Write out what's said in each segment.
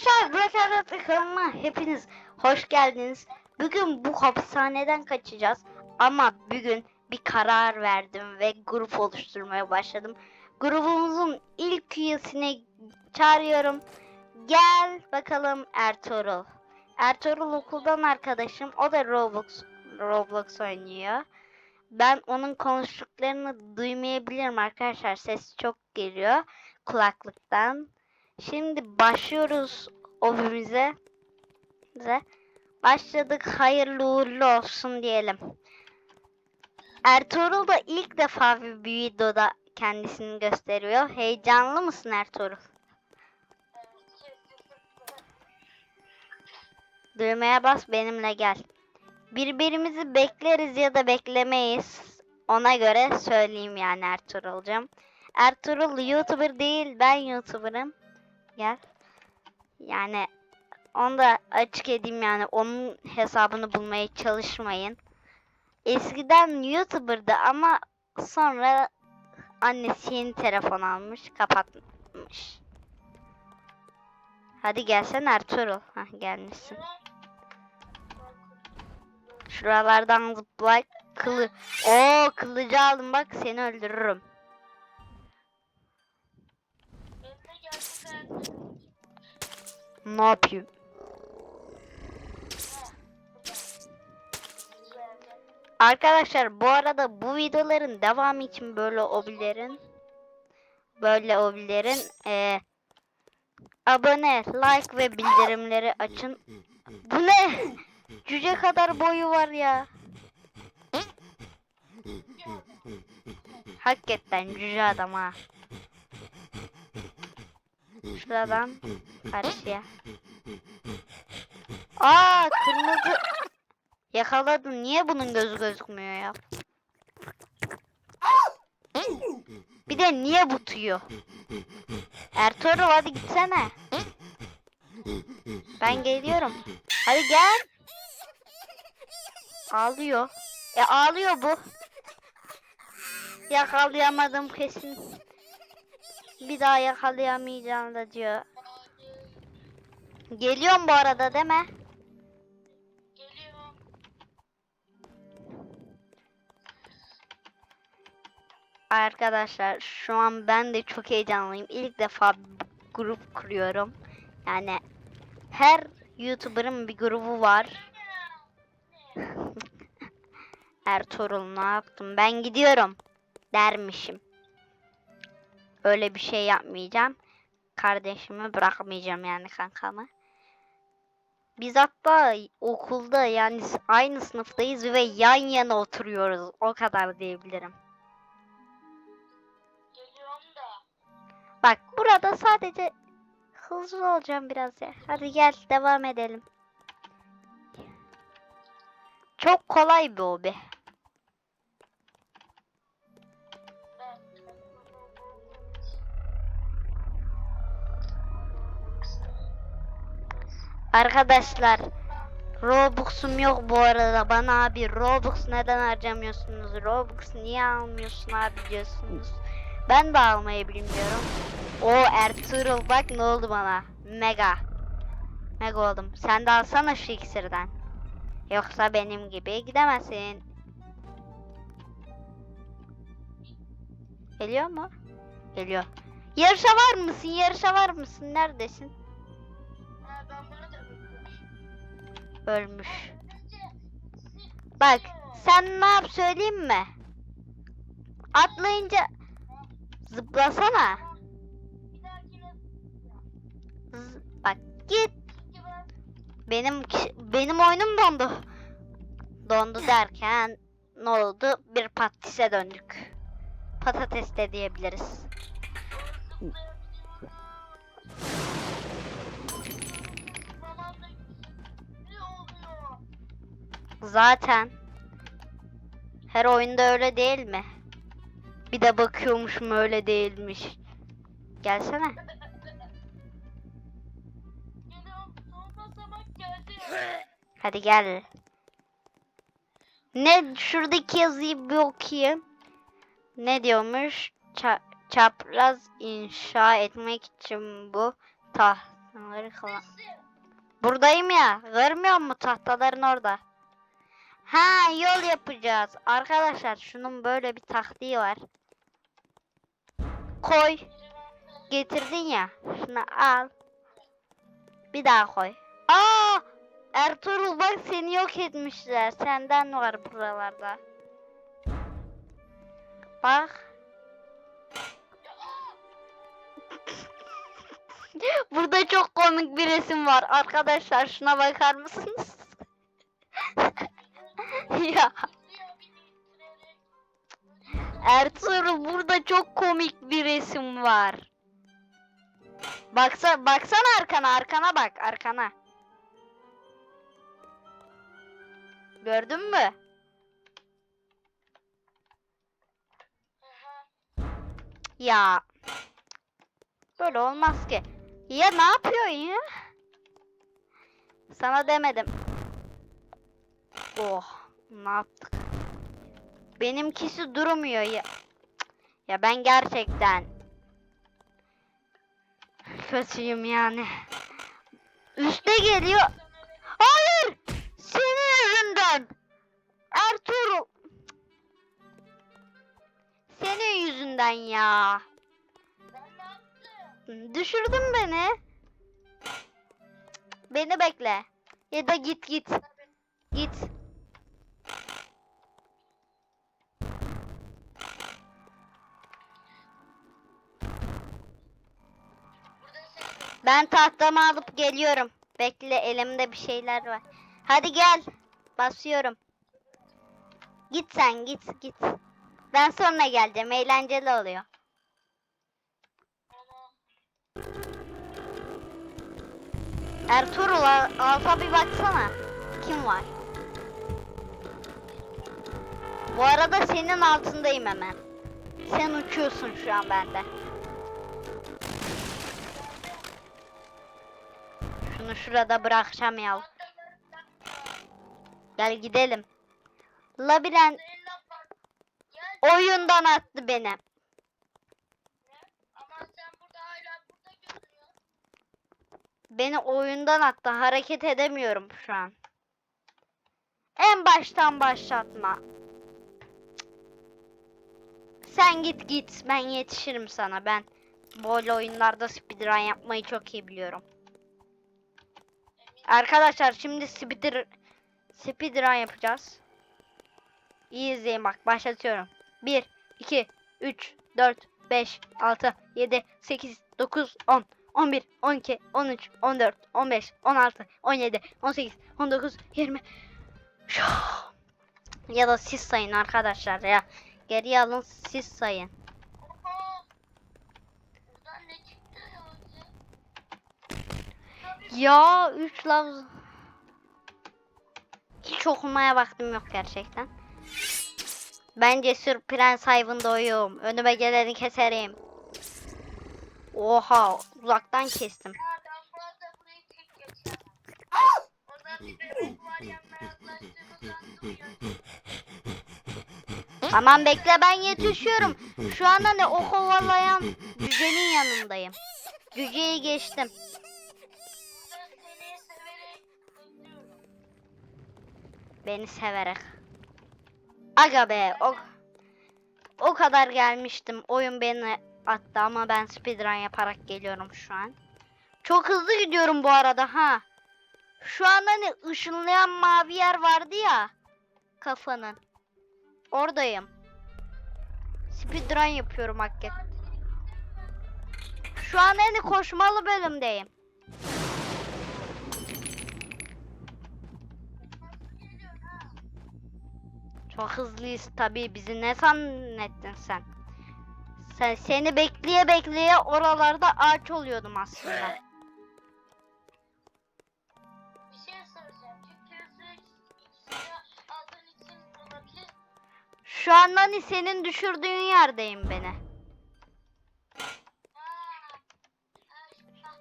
Arkadaşlar Black kanalıma hepiniz hoş geldiniz. Bugün bu hapishaneden kaçacağız. Ama bugün bir karar verdim ve grup oluşturmaya başladım. Grubumuzun ilk üyesini çağırıyorum. Gel bakalım Ertuğrul. Ertuğrul okuldan arkadaşım. O da Roblox Roblox oynuyor. Ben onun konuştuklarını duymayabilirim arkadaşlar. Ses çok geliyor kulaklıktan. Şimdi başlıyoruz obimize. Bize. Başladık. Hayırlı uğurlu olsun diyelim. Ertuğrul da ilk defa bir videoda kendisini gösteriyor. Heyecanlı mısın Ertuğrul? Düğmeye bas benimle gel. Birbirimizi bekleriz ya da beklemeyiz. Ona göre söyleyeyim yani Ertuğrul'cum. Ertuğrul YouTuber değil ben YouTuber'ım. Gel. Yani onu da açık edeyim yani onun hesabını bulmaya çalışmayın. Eskiden YouTuber'dı ama sonra annesi yeni telefon almış kapatmış. Hadi gelsene Ertuğrul. Hah gelmişsin. Şuralardan zıplay. Kılı. Oo kılıcı aldım bak seni öldürürüm. Ne yapayım? Arkadaşlar bu arada bu videoların devamı için böyle obilerin böyle obilerin eee abone, like ve bildirimleri açın. Bu ne? Cüce kadar boyu var ya. Hakikaten cüce adam ha. Şuradan karşıya. Aa kırmızı. Yakaladım. Niye bunun gözü gözükmüyor ya? Bir de niye butuyor? Ertuğrul hadi gitsene. Ben geliyorum. Hadi gel. Ağlıyor. E ağlıyor bu. Yakalayamadım kesin. Bir daha yakalayamayacağım da diyor. Geliyorum bu arada değil mi? geliyor. Arkadaşlar şu an ben de çok heyecanlıyım. İlk defa grup kuruyorum. Yani her YouTuber'ın bir grubu var. Ertuğrul ne yaptım? Ben gidiyorum dermişim. Öyle bir şey yapmayacağım. Kardeşimi bırakmayacağım yani kankamı. Biz hatta okulda yani aynı sınıftayız ve yan yana oturuyoruz. O kadar diyebilirim. Bak burada sadece hızlı olacağım biraz ya. Hadi gel devam edelim. Çok kolay bir hobi. Arkadaşlar Robux'um yok bu arada. Bana abi Robux neden harcamıyorsunuz? Robux niye almıyorsun abi diyorsunuz. Ben de almayı bilmiyorum. O Ertuğrul bak ne oldu bana. Mega. Mega oldum. Sen de alsana şu iksirden. Yoksa benim gibi gidemezsin. Geliyor mu? Geliyor. Yarışa var mısın? Yarışa var mısın? Neredesin? Ölmüş. Bak sen ne yap söyleyeyim mi? Atlayınca zıplasana. Z- bak git. Benim benim oyunum dondu. Dondu derken ne oldu? Bir patatese döndük. Patates de diyebiliriz. Zaten her oyunda öyle değil mi? Bir de bakıyormuşum öyle değilmiş. Gelsene. Hadi gel. Ne şuradaki yazıyı bir okuyayım. Ne diyormuş? Ça- çapraz inşa etmek için bu taht Onları kullan. Nesin? Buradayım ya. Görmüyor musun tahtaların orada? Ha yol yapacağız. Arkadaşlar şunun böyle bir taktiği var. Koy. Getirdin ya. Şunu al. Bir daha koy. Aa! Ertuğrul bak seni yok etmişler. Senden var buralarda. Bak. Burada çok komik bir resim var. Arkadaşlar şuna bakar mısınız? ya Ertuğrul burada çok komik bir resim var. Baksa baksana arkana, arkana bak, arkana. Gördün mü? Ya. Böyle olmaz ki. Ya ne yapıyorsun ya? Sana demedim. Oh, ne yaptık? Benimkisi durmuyor ya. Ya ben gerçekten kötüyüm yani. Üste geliyor. Hayır! Senin yüzünden. Ertuğrul. Senin yüzünden ya. Düşürdün beni. Beni bekle. Ya da git git. Git. Ben tahtamı alıp geliyorum. Bekle elimde bir şeyler var. Hadi gel. Basıyorum. Git sen git git. Ben sonra geleceğim. Eğlenceli oluyor. Ertuğrul al- alta bir baksana. Kim var? Bu arada senin altındayım hemen. Sen uçuyorsun şu an bende. Şunu şurada bırakacağım ya. Gel gidelim. Labirent oyundan attı beni. Beni oyundan attı. Hareket edemiyorum şu an. En baştan başlatma. Sen git git. Ben yetişirim sana. Ben böyle oyunlarda speedrun yapmayı çok iyi biliyorum. Arkadaşlar şimdi speedr speedrun yapacağız. İyi izleyin bak başlatıyorum. 1 2 3 4 5 6 7 8 9 10 11 12 13 14 15 16 17 18 19 20 ya da siz sayın arkadaşlar ya. Geriye alın siz sayın. Oha! Buradan ne çıktı ya önce? Tabii Ya 3 lafz. Hiç okumaya vaktim yok gerçekten. Ben cesur prens hayvındayım. Önüme geleni keserim. Oha uzaktan kestim. ya daha fazla burayı tek geçemem. Oradan bir de ok var yanına yaklaştığımız an duyuyorsun. Tamam bekle ben yetişiyorum. Şu anda ne o kovalayan cücenin yanındayım. Cüceyi geçtim. Beni severek. Aga be o o kadar gelmiştim. Oyun beni attı ama ben speedrun yaparak geliyorum şu an. Çok hızlı gidiyorum bu arada ha. Şu an hani ışınlayan mavi yer vardı ya kafanın. Oradayım. Speedrun yapıyorum hakikaten. Şu an hani koşmalı bölümdeyim. Nasıl geliyorsun ha? Çok hızlıyız tabii. Bizi ne zannettin sen? Sen seni bekleye bekleye oralarda ağaç oluyordum aslında. Bir şey soracağım. Çünkü süreç ikisini aldığın için olabilir. Şu an hani senin düşürdüğün yerdeyim beni.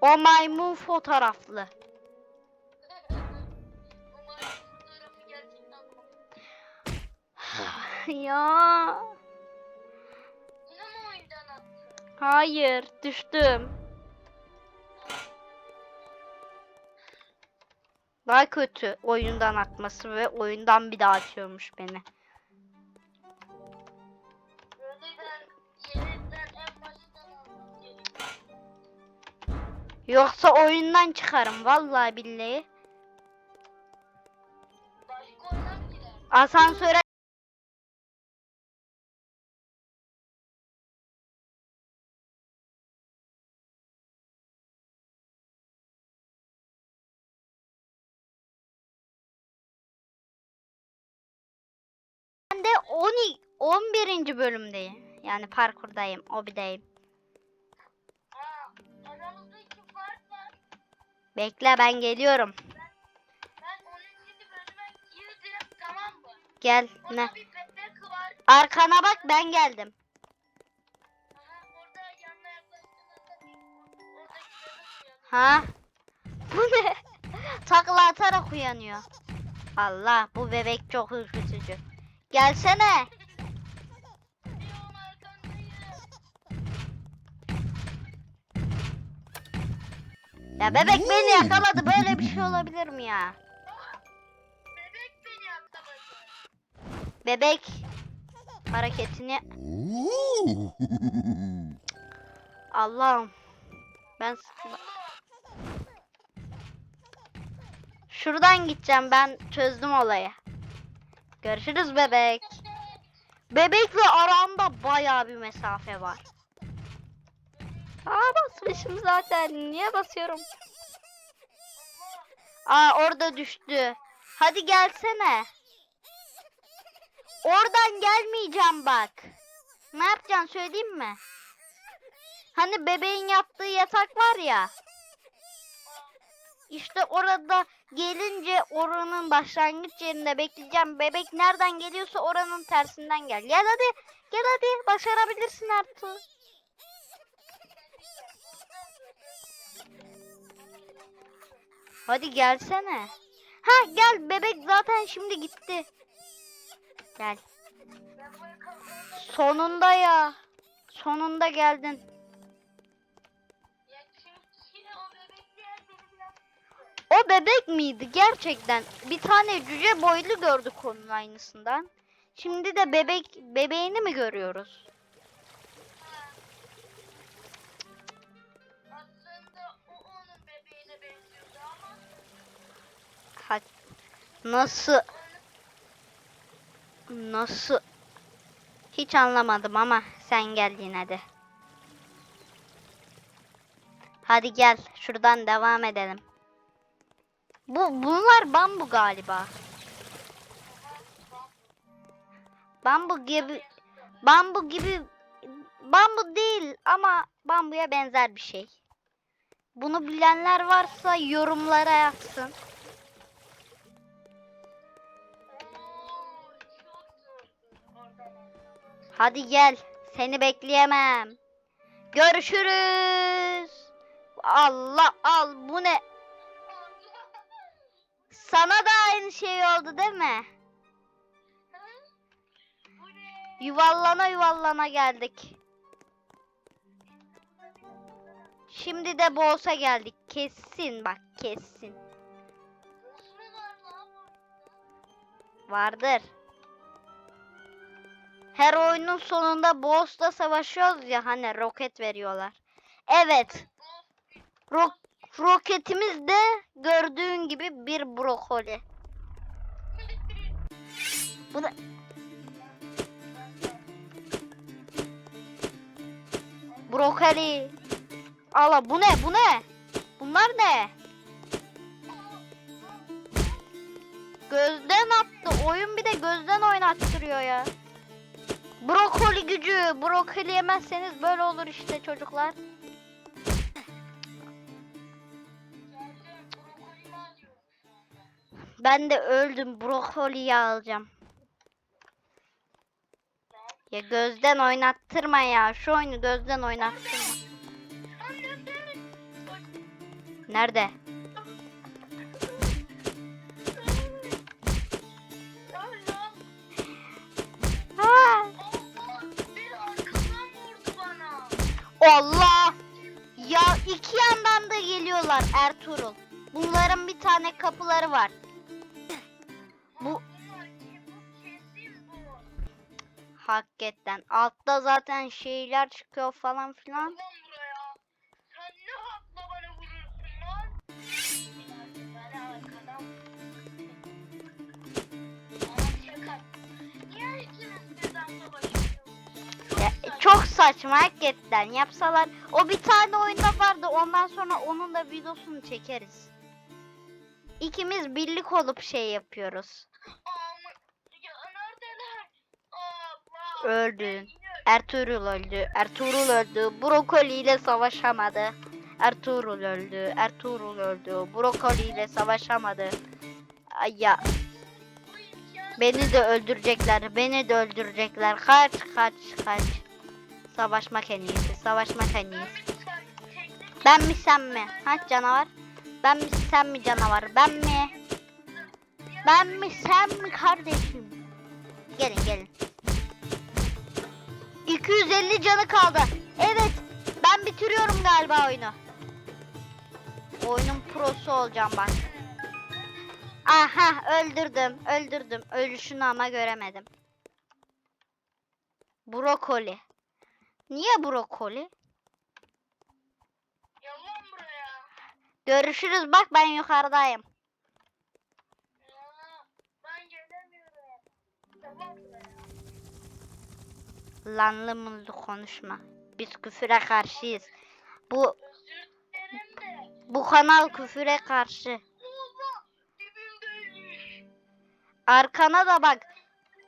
O maymun fotoğraflı. Ya. Yine mi oyundan attın? Hayır düştüm. Daha kötü oyundan atması ve oyundan bir daha atıyormuş beni. Yoksa oyundan çıkarım vallahi billahi. Asansöre 11. bölümdeyim. Yani parkurdayım, obideyim. Aramızda iki fark var. Bekle ben geliyorum. Ben 12. bölüme girdim tamam mı? Gel Orada ne? bir var. Arkana bak ben geldim. Aha, orada yanına bir. Ha? Bu ne? Takla atarak uyanıyor. Allah bu bebek çok ürkütücü. Gelsene. Ya bebek beni yakaladı. Böyle bir şey olabilir mi ya? Bebek beni yakaladı. Bebek hareketini. Allah'ım. Ben şuradan gideceğim. Ben çözdüm olayı. Görüşürüz bebek. Bebekle aramda bayağı bir mesafe var. Aa basmışım zaten. Niye basıyorum? Aa orada düştü. Hadi gelsene. Oradan gelmeyeceğim bak. Ne yapacaksın söyleyeyim mi? Hani bebeğin yattığı yatak var ya. İşte orada gelince oranın başlangıç yerinde bekleyeceğim. Bebek nereden geliyorsa oranın tersinden gel. Gel hadi. Gel hadi. Başarabilirsin Ertuğ. Hadi gelsene. Ha gel bebek zaten şimdi gitti. Gel. Sonunda ya. Sonunda geldin. O bebek miydi gerçekten? Bir tane cüce boylu gördük onun aynısından. Şimdi de bebek bebeğini mi görüyoruz? Nasıl? Nasıl? Hiç anlamadım ama sen gel yine de. Hadi gel şuradan devam edelim. Bu bunlar bambu galiba. Bambu gibi bambu gibi bambu değil ama bambuya benzer bir şey. Bunu bilenler varsa yorumlara yazsın. Hadi gel. Seni bekleyemem. Görüşürüz. Allah al bu ne? Sana da aynı şey oldu değil mi? Yuvallana yuvallana geldik. Şimdi de boss'a geldik. Kesin bak kesin. Vardır. Her oyunun sonunda boss'la savaşıyoruz ya hani roket veriyorlar. Evet. Ro- roketimiz de gördüğün gibi bir brokoli. Bu da brokoli. Allah bu ne? Bu ne? Bunlar ne? Gözden attı. Oyun bir de gözden oynattırıyor ya. Brokoli gücü. Brokoli yemezseniz böyle olur işte çocuklar. Ben de öldüm. Brokoliyi alacağım. Ya gözden oynattırma ya. Şu oyunu gözden oynattırma. Nerede? Allah! Ya iki yandan da geliyorlar Ertuğrul. Bunların bir tane kapıları var. Bu hakikaten. Altta zaten şeyler çıkıyor falan filan. Çok saçma hakikaten. Yapsalar o bir tane oyunda vardı. Ondan sonra onun da videosunu çekeriz. İkimiz birlik olup şey yapıyoruz. Öldün. Ertuğrul öldü. Ertuğrul öldü. Brokoli ile savaşamadı. Ertuğrul öldü. Ertuğrul öldü. Brokoli ile savaşamadı. Ay ya beni de öldürecekler. Beni de öldürecekler. Kaç kaç kaç. Savaşmak en iyisi. Savaşmak en iyisi. Ben mi sen mi? Ha canavar? Ben mi sen mi canavar? Ben mi? Ben mi sen mi kardeşim? Gelin gelin. 250 canı kaldı. Evet. Ben bitiriyorum galiba oyunu. Oyunun prosu olacağım bak. Aha öldürdüm. Öldürdüm. Ölüşünü ama göremedim. Brokoli. Niye brokoli? Yalan buraya. Görüşürüz bak ben yukarıdayım. Ben gelemiyorum. Yalan buraya. Lanlı mınlı konuşma. Biz küfüre karşıyız. Bu Özür dilerim de. bu kanal küfüre karşı. Dibimdeymiş. Arkana da bak.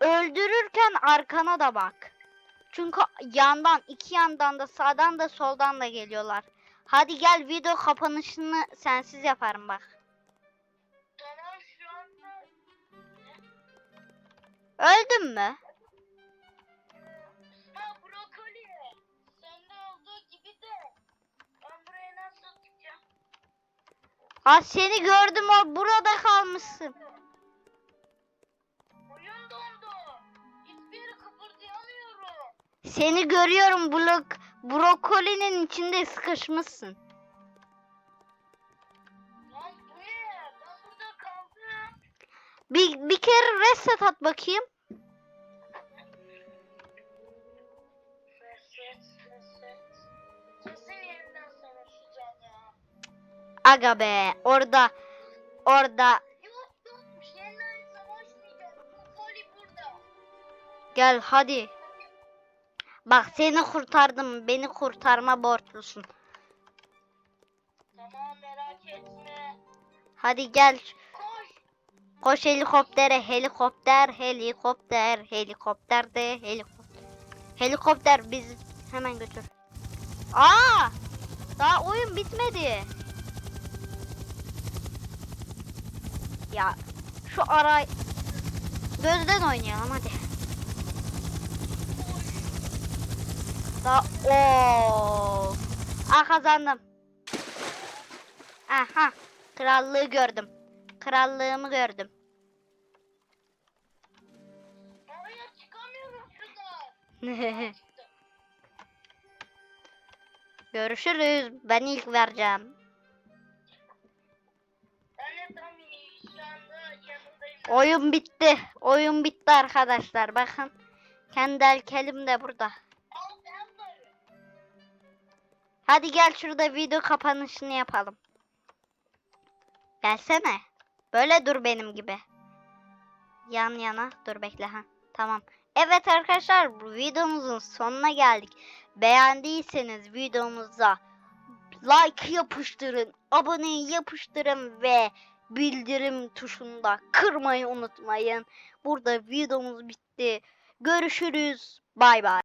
Öldürürken arkana da bak. Çünkü yandan, iki yandan da sağdan da soldan da geliyorlar. Hadi gel video kapanışını sensiz yaparım bak. Öldün mü? Ha brokoli. Sende olduğu gibi de. Ben buraya nasıl çıkacağım? Ha seni gördüm o burada kalmışsın. Seni görüyorum blok brokolinin içinde sıkışmışsın. Lan bu ne? Ben burada kaldım. Bir, bir kere reset at bakayım. Reset, reset. Kesin yeniden savaşacağım ya. Aga be orada orada Yok yokmuş. Yeniden savaşmayacağım. Brokoli burada. gel hadi. Bak seni kurtardım. Beni kurtarma borçlusun. Tamam merak etme. Hadi gel. Koş. Koş helikoptere. Helikopter, helikopter, helikopter de helikopter. Helikopter bizi hemen götür. Aa! Daha oyun bitmedi. Ya şu ara gözden oynayalım hadi. Daha o. Ah kazandım. Aha krallığı gördüm. Krallığımı gördüm. Çıkamıyorum. Çıktım. Görüşürüz. Ben ilk vereceğim. Oyun bitti. Oyun bitti arkadaşlar. Bakın. Kendi elkelim de burada. Hadi gel şurada video kapanışını yapalım. Gelsene. Böyle dur benim gibi. Yan yana. Dur bekle ha. Tamam. Evet arkadaşlar bu videomuzun sonuna geldik. Beğendiyseniz videomuza like yapıştırın, aboneyi yapıştırın ve bildirim tuşunu da kırmayı unutmayın. Burada videomuz bitti. Görüşürüz. Bay bay.